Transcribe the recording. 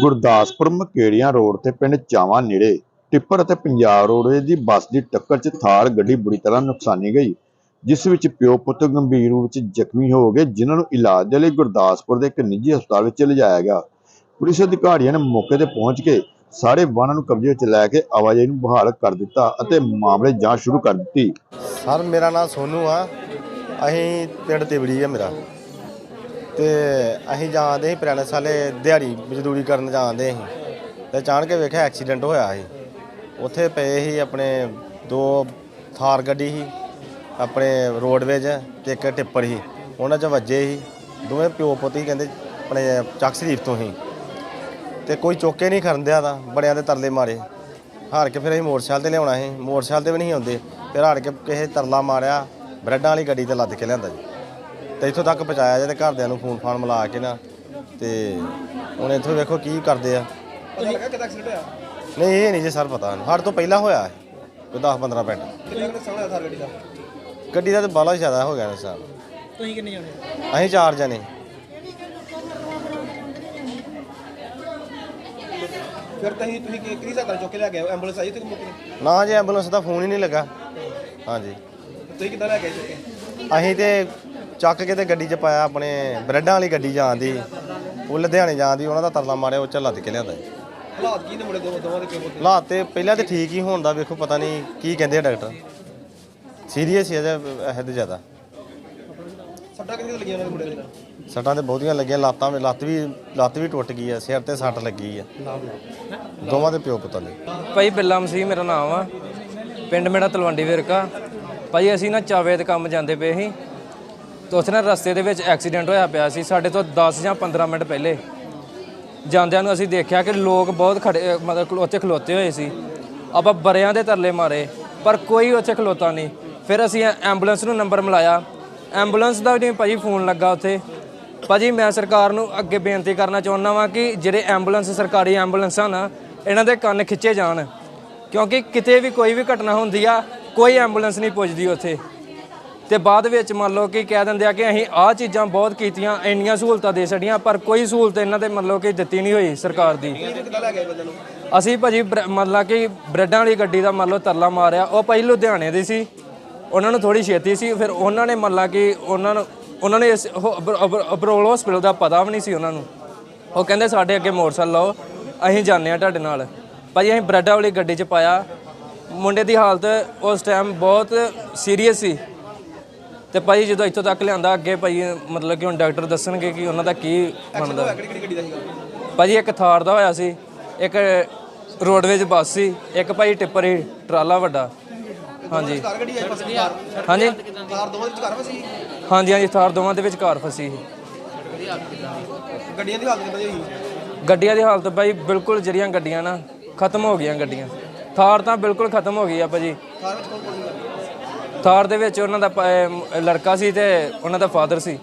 Gurdaspur ਮਕੇੜੀਆਂ road ਤੇ ਪਿੰਡ ਚਾਵਾ ਨੇੜੇ ਟਿੱਪਰ ਅਤੇ ਪੰਜਾਬ ਰੋਡਵੇ ਦੀ ਬੱਸ ਦੀ ਟੱਕਰ 'ਚ ਥਾਰ ਗੱਡੀ ਬੁਰੀ ਤਰ੍ਹਾਂ ਨੁਕਸਾਨੀ ਗਈ, ਜਿਸ ਵਿੱਚ ਪਿਓ ਪੁੱਤ ਗੰਭੀਰ ਰੂਪ ਵਿੱਚ ਜ਼ਖਮੀ ਹੋ ਗਏ, ਜਿਨ੍ਹਾਂ ਨੂੰ ਇਲਾਜ ਦੇ ਲਈ ਗੁਰਦਾਸਪੁਰ ਦੇ ਇੱਕ ਨਿੱਜੀ ਹਸਪਤਾਲ ਵਿੱਚ ਲਿਜਾਇਆ ਗਿਆ। ਪੁਲਿਸ ਅਧਿਕਾਰੀਆਂ ਨੇ ਮੌਕੇ ਤੇ ਪਹੁੰਚ ਕੇ ਸਾਰੇ ਵਾਹਨਾਂ ਨੂੰ ਕਬਜ਼ੇ ਵਿੱਚ ਲੈ ਕੇ ਆਵਾਜਾਈ ਨੂੰ ਬਹਾਲ ਕਰ ਦਿੱਤਾ ਅਤੇ ਮਾਮਲੇ ਜਾਂਚ ਸ਼ੁਰੂ ਕਰ ਦਿੱਤੀ। ਸਰ, ਮੇਰਾ ਨਾਮ ਸੋਨੂ ਆ। ਅਸੀਂ ਪਿੰਡ ਤਿਵੜੀ ਆ ਮੇਰਾ। ਤੇ ਅਸੀਂ ਜਾਂਦੇ ਸੀ ਪੁਰਾਣੇ ਸਾਲੇ ਦਿਹਾੜੀ ਮਜ਼ਦੂਰੀ ਕਰਨ ਜਾਂਦੇ ਸੀ। ਤੇ ਅਚਾਨਕ ਵੇਖਿਆ ਐਕਸੀਡੈਂਟ ਹੋਇਆ ਸੀ। ਉੱਥੇ ਪਏ ਸੀ ਆਪਣੇ ਦੋ ਥਾਰ ਗੱਡੀ ਸੀ, ਆਪਣੇ ਰੋਡਵੇਜ ਤੇ ਇੱਕ ਟਿੱਪਰ ਸੀ। ਉਹਨਾਂ 'ਚ ਵੱਜੇ ਸੀ। ਦੋਵੇਂ ਪਿਓ ਪੁੱਤ ਹੀ ਕਹਿੰਦੇ ਆਪਣੇ ਚੱਕ ਸ਼ਰੀਫ ਤੋਂ ਹੀ ਤੇ ਕੋਈ ਚੋਕੇ ਨਹੀਂ ਕਰਨ ਦਿਆ ਦਾ ਬੜਿਆਂ ਦੇ ਤਰਲੇ ਮਾਰੇ। ਹਾਰ ਕੇ ਫਿਰ ਅਸੀਂ ਮੋਟਰਸਾਈਕਲ ਤੇ ਲਿਆਉਣਾ ਸੀ। ਮੋਟਰਸਾਈਕਲ ਤੇ ਵੀ ਨਹੀਂ ਆਉਂਦੇ। ਫਿਰ ਹਾਰ ਕੇ ਕਿਸੇ ਤਰਲਾ ਮਾਰਿਆ, ਬ੍ਰੈਡਾਂ ਵਾਲੀ ਗੱਡੀ ਤੇ ਲੱਦ ਕੇ ਲਿਆਂਦਾ ਜੀ। ਤੇ ਇੱਥੋਂ ਤੱਕ ਪਹੁੰਚਾਇਆ ਜੇ ਤੇ ਘਰਦਿਆਂ ਨੂੰ ਫੋਨ ਫਾਨ ਮਿਲਾ ਕੇ ਨਾ ਤੇ ਹੁਣ ਇੱਥੋਂ ਵੇਖੋ ਕੀ ਕਰਦੇ ਆ। ਪਤਾ ਲੱਗਾ ਕਿਦਾਂ ਐਕਸੀਡੈਂਟ ਹੋਇਆ? ਨਹੀਂ ਇਹ ਨਹੀਂ ਜੀ ਸਰ ਪਤਾ। ਸਾਡੇ ਤੋਂ ਪਹਿਲਾਂ ਹੋਇਆ ਹੈ, ਕੋਈ 10 15 ਮਿੰਟ। ਕਿੰਨੇ ਕਿੰਨੇ ਸਾਹਮਣੇ ਥਾਰ ਗੱਡੀ ਦਾ? ਗੱਡੀ ਦਾ ਤਾਂ ਬਾਲਾ ਜ਼ਿਆਦਾ ਹੋ ਗਿਆ ਨੇ ਸਰ। ਤੁਸੀਂ ਕਿੰਨੇ ਜਾਣੇ? ਅਸੀਂ ਚਾਰ ਜਣੇ। ਫਿਰ ਤੁਸੀਂ ਤੁਸੀਂ ਕਿ ਕਿਹਦੀ ਸਾਈਕਲ ਚੁੱਕ ਕੇ ਲੈ ਗਏ ਐਂਬੂਲੈਂਸ ਆਈ ਤੇ ਮੁੱਕ? ਗਈ ਨਾ ਜੀ ਐਂਬੂਲੈਂਸ ਦਾ ਫੋਨ ਹੀ ਨਹੀਂ ਲੱਗਾ। ਹਾਂਜੀ। ਤੁਸੀਂ ਕਿੱਦਾਂ ਲੈ ਗਏ ਚੁੱਕ? ਕੇ ਅਸੀਂ ਤੇ ਚੱਕ ਕੇ ਤੇ ਗੱਡੀ 'ਚ ਪਾਇਆ ਆਪਣੇ ਬ੍ਰੈਡਾਂ ਵਾਲੀ ਗੱਡੀ ਜਾਂਦੀ ਉਹ ਲੁਧਿਆਣੇ ਜਾਂਦੀ ਉਹਨਾਂ ਦਾ ਤਰਲਾ ਮਾਰਿਆ ਉਹ ਚ ਲੱਦ ਕੇ ਲਿਆਂਦਾ। ਜੀ ਹਾਲਾਤ ਕੀ ਨੇ ਮੁੰਡੇ ਦੋ ਦੋਵਾਂ ਦੇ ਕਿਉਂ ਹਾਲਾਤ ਤੇ ਪਹਿਲਾਂ ਤੇ ਠੀਕ ਹੀ ਹੋਣ ਦਾ ਵੇਖੋ ਪਤਾ ਨਹੀਂ ਕੀ ਕਹਿੰਦੇ ਆ ਡਾਕਟਰ। ਸੀਰੀਅਸ ਹੀ ਜ਼ਿਆਦਾ। ਸੱਟਾਂ ਕਿੰਨੇ ਲੱਗੀਆਂ ਉਹਨਾਂ ਦੇ ਮੁੰਡੇ ਦੇ? ਸੱਟਾਂ ਤੇ ਬਹੁਤੀਆਂ ਲੱਗੀਆਂ ਲੱਤਾਂ ਵਿੱਚ ਲੱਤ ਵੀ ਲੱਤ ਵੀ ਟੁੱਟ ਗਈ ਆ ਸਿਰ ਤੇ ਸੱਟ ਲੱਗੀ ਆ। ਦੋਵਾਂ ਦੇ ਪਿਓ ਪੁੱਤਾਂ ਦੇ। ਭਾਈ ਬਿੱਲਾ ਮਸੀਹ ਮੇਰਾ ਨਾਮ ਆ। ਪਿੰਡ ਮੇਰਾ ਤਲਵੰਡੀ ਵਿਰਕਾ। ਭਾਈ ਅਸੀਂ ਨਾ ਚਾਵੇ ਤੇ ਕੰਮ ਜਾਂਦੇ ਪਏ ਸੀ। ਤੇ ਉੱਥੇ ਨਾ ਰਸਤੇ ਦੇ ਵਿੱਚ ਐਕਸੀਡੈਂਟ ਹੋਇਆ ਪਿਆ ਸੀ। ਸਾਡੇ ਤੋਂ 10 ਜਾਂ 15 ਮਿੰਟ ਪਹਿਲੇ ਜਾਂਦਿਆਂ ਨੂੰ ਅਸੀਂ ਦੇਖਿਆ ਕਿ ਲੋਕ ਬਹੁਤ ਖੜੇ ਮਤਲਬ ਉੱਥੇ ਖਲੋਤੇ ਹੋਏ ਸੀ। ਆਪਾਂ ਬਰਿਆਂ ਦੇ ਤਰਲੇ ਮਾਰੇ, ਪਰ ਕੋਈ ਉੱਥੇ ਖਲੋਤਾ ਨਹੀਂ। ਫਿਰ ਅਸੀਂ ਐਂਬੂਲੈਂਸ ਨੂੰ ਨੰਬਰ ਮਿਲਾਇਆ। ਐਂਬੂਲੈਂਸ ਦਾ ਵੀ ਨਹੀਂ ਭਾਜੀ ਫੋਨ ਲੱਗਾ ਉੱਥੇ। ਭਾਜੀ ਮੈਂ ਸਰਕਾਰ ਨੂੰ ਅੱਗੇ ਬੇਨਤੀ ਕਰਨਾ ਚਾਹੁੰਦਾ ਵਾਂ ਕਿ ਜਿਹੜੇ ਐਂਬੂਲੈਂਸ ਸਰਕਾਰੀ ਐਂਬੂਲੈਂਸਾਂ ਨਾ, ਇਹਨਾਂ ਦੇ ਕੰਨ ਖਿੱਚੇ ਜਾਣ। ਕਿਉਂਕਿ ਕਿਤੇ ਵੀ ਕੋਈ ਵੀ ਘਟਨਾ ਹੁੰਦੀ ਆ, ਕੋਈ ਐਂਬੂਲੈਂਸ ਨਹੀਂ ਪੁੱਜਦੀ ਉੱਥੇ। ਤੇ ਬਾਅਦ ਵਿੱਚ ਮੰਨ ਲਓ ਕਿ ਕਹਿ ਦਿੰਦੇ ਆ ਕਿ ਅਸੀਂ ਆਹ ਚੀਜ਼ਾਂ ਬਹੁਤ ਕੀਤੀਆਂ, ਇੰਨੀਆਂ ਸਹੂਲਤਾਂ ਦੇ ਛੜੀਆਂ ਪਰ ਕੋਈ ਸਹੂਲਤ ਇਹਨਾਂ ਤੇ ਮੰਨ ਲਓ ਕਿ ਦਿੱਤੀ ਨਹੀਂ ਹੋਈ ਸਰਕਾਰ ਦੀ। ਕਿੱਦਾਂ ਲੈ ਗਏ ਬੰਦੇ ਅਸੀਂ ਭਾਜੀ ਬਰ- ਮੰਨ ਲਾ ਕਿ ਬ੍ਰੈਡਾਂ ਵਾਲੀ ਗੱਡੀ ਦਾ ਮੰਨ ਲਓ ਤਰਲਾ ਮਾਰਿਆ, ਉਹ ਭਾਈ ਲੁਧਿਆਣੇ ਦੀ ਸੀ। ਉਹਨਾਂ ਨੂੰ ਥੋੜੀ ਛੇਤੀ ਸੀ, ਫਿਰ ਉਹਨਾਂ ਨੇ ਮੰਨ ਲਾ ਕਿ ਉਹਨਾਂ ਨੂੰ, ਉਹਨਾਂ ਨੇ ਇਸ ਉਹ ਅਬਰ- ਅਬਰ- ਅਬਰੋਲ ਹਸਪੀਟਲ ਦਾ ਪਤਾ ਵੀ ਨਹੀਂ ਸੀ ਉਹਨਾਂ ਨੂੰ। ਉਹ ਕਹਿੰਦੇ ਸਾਡੇ ਅੱਗੇ ਮੋਟਰਸਾਈਕਲ ਲਾਓ, ਅਸੀਂ ਜਾਂਦੇ ਆ ਤੁਹਾਡੇ ਨਾਲ। ਭਾਜੀ ਅਸੀਂ ਬ੍ਰੈਡਾਂ ਵਾਲੀ ਗੱਡੀ 'ਚ ਪਾਇਆ। ਮੁੰਡੇ ਦੀ ਹਾਲਤ ਉਸ ਟਾਈਮ ਬਹੁਤ ਸੀਰੀਅਸ ਸੀ। ਤੇ ਭਾਈ ਜਦੋਂ ਇੱਥੋਂ ਤੱਕ ਲਿਆਂਦਾ ਅੱਗੇ ਭਾਈ ਮਤਲਬ ਕਿ ਹੁਣ ਡਾਕਟਰ ਦੱਸਣਗੇ ਕਿ ਉਹਨਾਂ ਦਾ ਕੀ ਬਣਦਾ ਕਿਹੜੀ ਕਿਹੜੀ ਗੱਡੀ ਦਾ ਸੀਗਾ? ਭਾਜੀ ਇੱਕ ਥਾਰ ਦਾ ਹੋਇਆ ਸੀ ਇੱਕ ਰੋਡਵੇਜ ਬੱਸ ਸੀ ਇੱਕ ਭਾਈ ਟਿੱਪਰ ਸੀ ਟਰਾਲਾ ਵੱਡਾ। ਹਾਂਜੀ। ਹਾਂਜੀ। ਕਾਰ ਦੋਵਾਂ ਦੇ ਵਿੱਚ ਕਾਰ ਫਸੀ? ਹਾਂਜੀ ਹਾਂਜੀ ਥਾਰ ਦੋਵਾਂ ਦੇ ਵਿੱਚ ਕਾਰ ਫਸੀ ਸੀ। ਗੱਡੀਆਂ ਦੀ ਹਾਲਤ ਕਿੱਦਾਂ ਹੋਈ? ਗੱਡੀਆਂ ਦੀ ਹਾਲਤ ਭਾਈ ਬਿਲਕੁਲ ਜਿਹੜੀਆਂ ਗੱਡੀਆਂ ਨਾ ਖਤਮ ਹੋ ਗਈਆਂ ਗੱਡੀਆਂ। ਥਾਰ ਤਾਂ ਬਿਲਕੁਲ ਖਤਮ ਹੋ ਗਈ ਆ ਭਾਜੀ। ਕਾਰ ਵਿੱਚ ਕੌਣ ਕੌਣ ਸੀ? ਥਾਰ ਦੇ ਵਿੱਚ ਉਹਨਾਂ ਦਾ ਪ- ਅਹ ਲੜਕਾ ਸੀ ਤੇ ਉਹਨਾਂ ਦਾ ਫਾਦਰ ਸੀ।